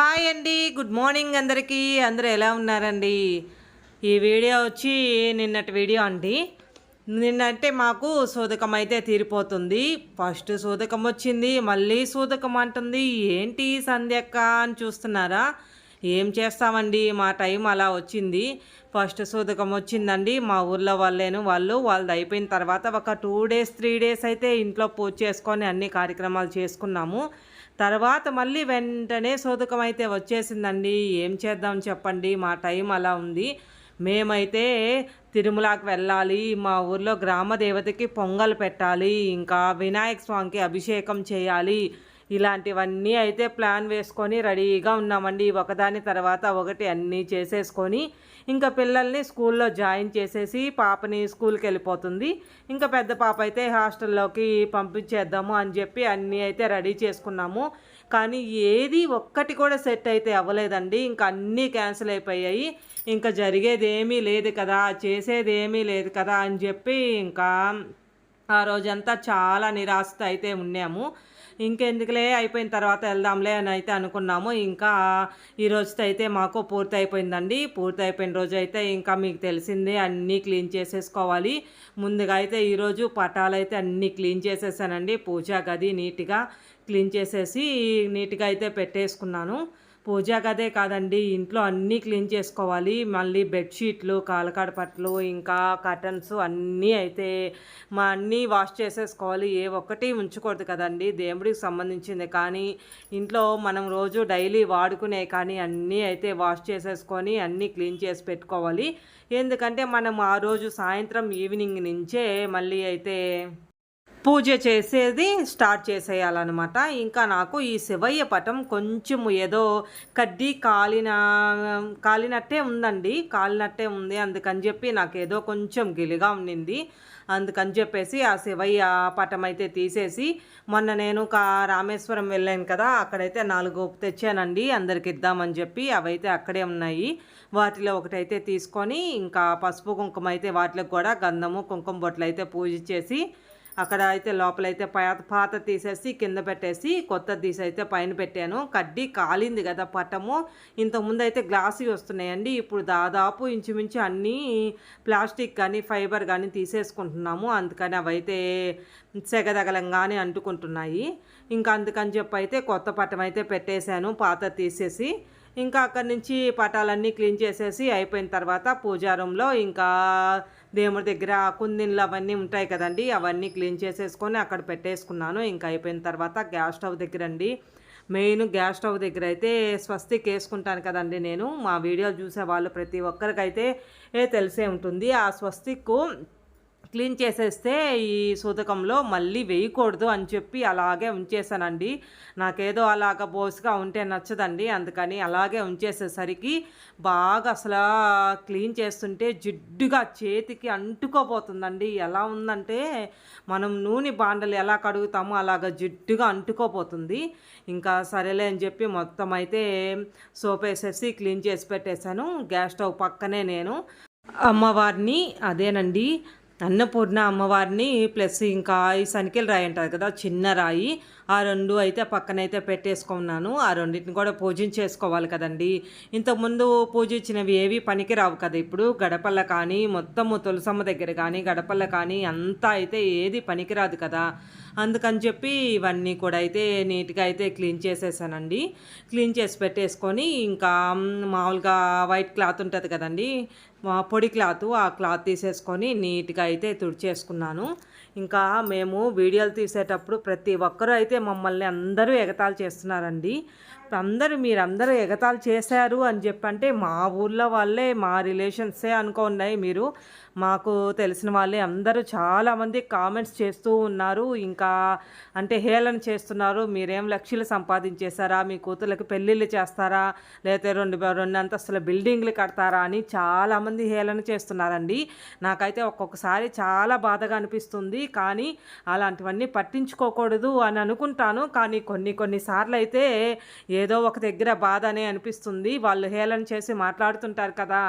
Hi అండి. Good morning అందరికీ. అందరూ ఎలా ఉన్నారండి? ఈ వీడియో వచ్చి నిన్నటి వీడియో అండి. నిన్నంటే మాకు సూదకం అయితే తీరిపోతుంది. ఫస్ట్ సోదకం వచ్చింది మళ్ళీ సూదకం అంటుంది. ఏంటి సంధ్యక్క అని చూస్తున్నారా? ఏం చేస్తామండి? మా టైం అలా వచ్చింది. ఫస్ట్ సోదకం వచ్చిందండి. మా ఊర్లో వాళ్ళేను వాళ్ళు వాళ్ళది అయిపోయిన తర్వాత ఒక టూ డేస్ త్రీ డేస్ అయితే ఇంట్లో పూజ చేసుకొని అన్ని కార్యక్రమాలు చేసుకున్నాము. తర్వాత మళ్ళీ వెంటనే సోదకం అయితే వచ్చేసిందండి. ఏం చేద్దాం చెప్పండి? మా టైం అలా ఉంది. మేమైతే తిరుమలకి వెళ్ళాలి. మా ఊర్లో గ్రామ దేవతకి పొంగల్ పెట్టాలి. ఇంకా వినాయక స్వామికి అభిషేకం చేయాలి. ఇలాంటివన్నీ అయితే ప్లాన్ వేసుకొని రెడీగా ఉన్నామండి. ఒకదాని తర్వాత ఒకటి అన్నీ చేసేసుకొని ఇంకా పిల్లల్ని స్కూల్లో జాయిన్ చేసేసి పాపని స్కూల్కి వెళ్ళిపోతుంది. ఇంకా పెద్ద పాప అయితే హాస్టల్లోకి పంపించేద్దాము అని చెప్పి అన్నీ అయితే రెడీ చేసుకున్నాము. కానీ ఏది ఒక్కటి కూడా సెట్ అయితే అవ్వలేదండి. ఇంకా అన్నీ క్యాన్సిల్ అయిపోయాయి. ఇంకా జరిగేది ఏమీ లేదు కదా చేసేది ఏమీ లేదు కదా అని చెప్పి ఇంకా ఆ రోజంతా చాలా నిరాశతో అయితే ఉన్నాము. ఇంకెందుకులే అయిపోయిన తర్వాత వెళ్దాంలే అని అయితే అనుకున్నాము. ఇంకా ఈ రోజుతో అయితే మాకు పూర్తి అయిపోయిందండి పూర్తి అయిపోయిన రోజు అయితే ఇంకా మీకు తెలిసిందే అన్నీ క్లీన్ చేసేసుకోవాలి. ముందుగా అయితే ఈరోజు పటాలు అయితే అన్నీ క్లీన్ చేసేసానండి. పూజా గది నీట్గా క్లీన్ చేసేసి నీట్గా అయితే పెట్టేసుకున్నాను. పూజా గదే కాదండి. ఇంట్లో అన్నీ క్లీన్ చేసుకోవాలి. మళ్ళీ బెడ్షీట్లు కాలకాడపట్లు ఇంకా కర్టన్స్ అన్నీ అయితే మా అన్నీ వాష్ చేసేసుకోవాలి. ఏ ఒక్కటి ఉంచకూడదు కదండి. దేవుడికి సంబంధించింది. కానీ ఇంట్లో మనం రోజు డైలీ వాడుకునే కానీ అన్నీ అయితే వాష్ చేసేసుకొని అన్నీ క్లీన్ చేసి పెట్టుకోవాలి. ఎందుకంటే మనం ఆ రోజు సాయంత్రం ఈవినింగ్ నుంచే మళ్ళీ అయితే పూజ చేసేది స్టార్ట్ చేసేయాలన్నమాట. ఇంకా నాకు ఈ శివయ్య పటం కొంచెం ఏదో కడ్డీ కాలిన కాలినట్టే ఉందండి. కాలినట్టే ఉంది. అందుకని చెప్పి నాకు ఏదో కొంచెం గిలిగా ఉండింది. అందుకని చెప్పేసి ఆ శివయ్య పటం అయితే తీసేసి మొన్న నేను కా రామేశ్వరం వెళ్ళాను కదా అక్కడైతే నాలుగు తెచ్చానండి. అందరికి ఇద్దామని చెప్పి అవైతే అక్కడే ఉన్నాయి. వాటిలో ఒకటైతే తీసుకొని ఇంకా పసుపు కుంకుమ అయితే వాటికి కూడా గంధము కుంకుమ బొట్లు అయితే పూజ చేసి అక్కడ అయితే లోపలైతే పాత పాత తీసేసి కింద పెట్టేసి కొత్త తీసి అయితే పైన పెట్టాను. కడ్డీ కాలింది కదా పట్టము ఇంతకుముందు అయితే గ్లాసీ వస్తున్నాయండి. ఇప్పుడు దాదాపు ఇంచుమించు అన్నీ ప్లాస్టిక్ కానీ ఫైబర్ కానీ తీసేసుకుంటున్నాము. అందుకని అవైతే సెగదగలంగానే అంటుకుంటున్నాయి. ఇంకా అందుకని చెప్పి అయితే కొత్త పట్టం అయితే పెట్టేశాను పాత తీసేసి. ఇంకా అక్కడి నుంచి పటాలన్నీ క్లీన్ చేసేసి అయిపోయిన తర్వాత పూజా రూమ్లో ఇంకా దేవుడి దగ్గర కుందిన్లు అవన్నీ ఉంటాయి కదండి అవన్నీ క్లీన్ చేసేసుకొని అక్కడ పెట్టేసుకున్నాను. ఇంకా అయిపోయిన తర్వాత గ్యాస్ స్టవ్ దగ్గర అండి మెయిన్ గ్యాస్ స్టవ్ దగ్గర అయితే స్వస్తిక్ వేసుకుంటాను కదండి నేను. మా వీడియో చూసే వాళ్ళు ప్రతి ఒక్కరికైతే తెలిసే ఉంటుంది. ఆ స్వస్తిక్ క్లీన్ చేసేస్తే ఈ సూతకంలో మళ్ళీ వేయకూడదు అని చెప్పి అలాగే ఉంచేసానండి నాకేదో అలాగ బోసుగా ఉంటే నచ్చదండి. అందుకని అలాగే ఉంచేసేసరికి బాగా అసలు క్లీన్ చేస్తుంటే జిడ్డుగా చేతికి అంటుకోపోతుందండి ఎలా ఉందంటే మనం నూనె బాండలు ఎలా కడుగుతామో అలాగ జిడ్డుగా అంటుకోపోతుంది ఇంకా సరేలే అని చెప్పి మొత్తం అయితే సోప్ వేసేసి క్లీన్ చేసి పెట్టేశాను. గ్యాస్ స్టవ్ పక్కనే నేను. అమ్మవారిని అదేనండి అన్నపూర్ణ అమ్మవారిని ప్లస్ ఇంకా ఈ సనికెల రాయి అంటారు కదా చిన్న రాయి. ఆ రెండు అయితే పక్కనైతే పెట్టేసుకున్నాను. ఆ రెండింటిని కూడా పూజించేసుకోవాలి కదండి. ఇంతకుముందు పూజించినవి ఏవి పనికి రావు కదా ఇప్పుడు. గడపల్ల కానీ మొత్తము తులసమ్మ దగ్గర కానీ గడపల్ల కానీ అంతా అయితే ఏది పనికిరాదు కదా. అందుకని చెప్పి ఇవన్నీ కూడా అయితే నీట్గా అయితే క్లీన్ చేసేసానండి. క్లీన్ చేసి పెట్టేసుకొని ఇంకా మామూలుగా వైట్ క్లాత్ ఉంటుంది కదండి పొడి క్లాత్ ఆ క్లాత్ తీసేసుకొని నీట్గా అయితే తుడిచేసుకున్నాను. ఇంకా మేము వీడియోలు తీసేటప్పుడు ప్రతి ఒక్కరూ అయితే మమ్మల్ని అందరూ ఎగతాళి చేస్తున్నారండి. అందరూ మీరందరూ ఎగతాలు చేశారు అని చెప్పంటే మా ఊర్లో వాళ్ళే మా రిలేషన్సే అనుకోన్నాయి మీరు. మాకు తెలిసిన వాళ్ళే అందరూ చాలామంది కామెంట్స్ చేస్తూ ఉన్నారు. ఇంకా అంటే హేళన చేస్తున్నారు. మీరేం లక్షలు సంపాదించేశారా? మీ కూతుర్లకు పెళ్ళిళ్ళు చేస్తారా? లేకపోతే రెండు రెండు అంతస్తుల బిల్డింగ్లు కడతారా అని చాలామంది హేళన చేస్తున్నారండి. నాకైతే ఒక్కొక్కసారి చాలా బాధగా అనిపిస్తుంది. కానీ అలాంటివన్నీ పట్టించుకోకూడదు అని అనుకుంటాను. కానీ కొన్ని కొన్నిసార్లు అయితే ఏదో ఒక దగ్గర బాధ అనే అనిపిస్తుంది. వాళ్ళు హేళన చేసి మాట్లాడుతుంటారు కదా.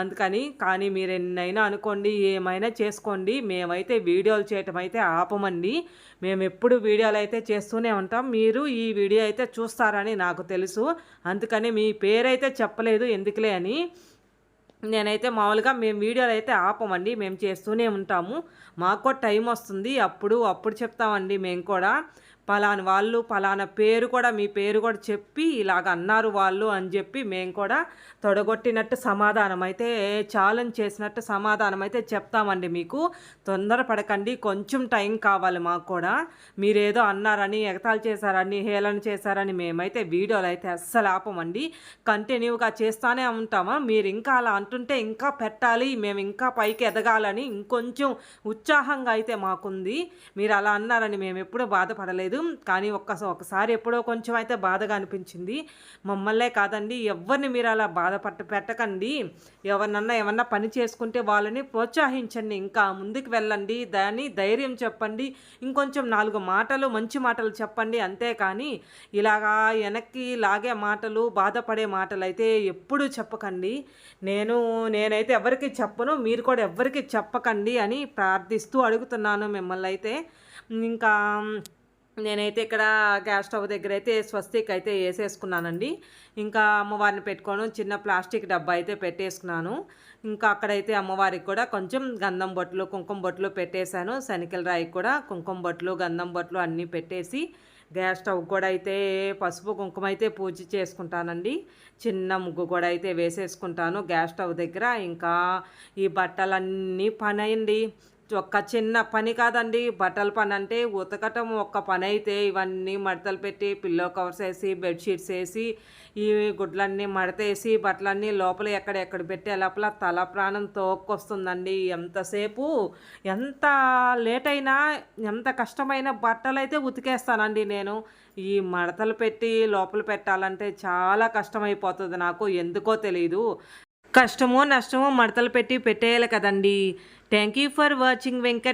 అందుకని కానీ మీరు ఎన్నైనా అనుకోండి ఏమైనా చేసుకోండి. మేమైతే వీడియోలు చేయటం అయితే ఆపమండి. మేము ఎప్పుడు వీడియోలు అయితే చేస్తూనే ఉంటాం. మీరు ఈ వీడియో అయితే చూస్తారని నాకు తెలుసు. అందుకని మీ పేరైతే చెప్పలేదు ఎందుకులే అని. నేనైతే మామూలుగా మేము వీడియోలు అయితే ఆపమండి. మేము చేస్తూనే ఉంటాము. మాకు కూడా టైం వస్తుంది. అప్పుడు అప్పుడు చెప్తామండి మేము కూడా. పలానా వాళ్ళు పలానా పేరు కూడా మీ పేరు కూడా చెప్పి ఇలాగ అన్నారు వాళ్ళు అని చెప్పి మేము కూడా తొడగొట్టినట్టు సమాధానం అయితే ఛాలెంజ్ చేసినట్టు సమాధానం అయితే చెప్తామండి మీకు. తొందరపడకండి కొంచెం టైం కావాలి మాకు కూడా. మీరేదో అన్నారని ఎగతాలు చేశారని హేళన చేశారని మేమైతే వీడియోలు అయితే అస్సలు ఆపమండి. కంటిన్యూగా చేస్తూనే ఉంటామా? మీరు ఇంకా అలా అంటుంటే ఇంకా పెట్టాలి మేము ఇంకా పైకి ఎదగాలని ఇంకొంచెం ఉత్సాహంగా అయితే మాకుంది. మీరు అలా అన్నారని మేము ఎప్పుడూ బాధపడలేదు. కానీ ఒక్క ఒకసారి ఎప్పుడో కొంచెం అయితే బాధగా అనిపించింది. మమ్మల్నే కాదండి ఎవరిని మీరు అలా బాధపట్ట పెట్టకండి. ఎవరినన్నా ఏమన్నా పని చేసుకుంటే వాళ్ళని ప్రోత్సహించండి. ఇంకా ముందుకు వెళ్ళండి. దాన్ని ధైర్యం చెప్పండి. ఇంకొంచెం నాలుగు మాటలు మంచి మాటలు చెప్పండి. అంతేకాని ఇలాగా వెనక్కి లాగే మాటలు బాధపడే మాటలు అయితే ఎప్పుడూ చెప్పకండి. నేను నేనైతే ఎవరికి చెప్పను మీరు కూడా ఎవరికి చెప్పకండి అని ప్రార్థిస్తూ అడుగుతున్నాను మిమ్మల్ని అయితే ఇంకా నేనైతే ఇక్కడ గ్యాస్ స్టవ్ దగ్గర అయితే స్వస్తిక్ అయితే వేసేసుకున్నానండి ఇంకా అమ్మవారిని పెట్టుకోను. చిన్న ప్లాస్టిక్ డబ్బా అయితే పెట్టేసుకున్నాను. ఇంకా అక్కడైతే అమ్మవారికి కూడా కొంచెం గంధం బొట్లు కుంకుమ బొట్లు పెట్టేశాను. శనికల రాయికి కూడా కుంకుమ బొట్లు గంధం బొట్లు అన్నీ పెట్టేసి గ్యాస్ స్టవ్ కూడా అయితే పసుపు కుంకుమ అయితే పూజ చేసుకుంటానండి. చిన్న ముగ్గు కూడా అయితే వేసేసుకుంటాను గ్యాస్ స్టవ్ దగ్గర. ఇంకా ఈ బట్టలన్నీ పని అయింది ఒక్క చిన్న పని కాదండి. బట్టల పని అంటే ఉతకటం ఒక్క పని అయితే ఇవన్నీ మడతలు పెట్టి పిల్లో కవర్స్ వేసి బెడ్షీట్స్ వేసి ఈ గుడ్లన్నీ మడతేసి బట్టలన్నీ లోపల ఎక్కడెక్కడ పెట్టే లోపల తల ప్రాణం తోక్కొస్తుందండి. ఎంతసేపు ఎంత లేట్ అయినా ఎంత కష్టమైన బట్టలు అయితే ఉతికేస్తానండి నేను. ఈ మడతలు పెట్టి లోపల పెట్టాలంటే చాలా కష్టమైపోతుంది నాకు. ఎందుకో తెలియదు కష్టమో నష్టమో మడతలు పెట్టి పెట్టేయాలి కదండి. Thank you for watching Venkat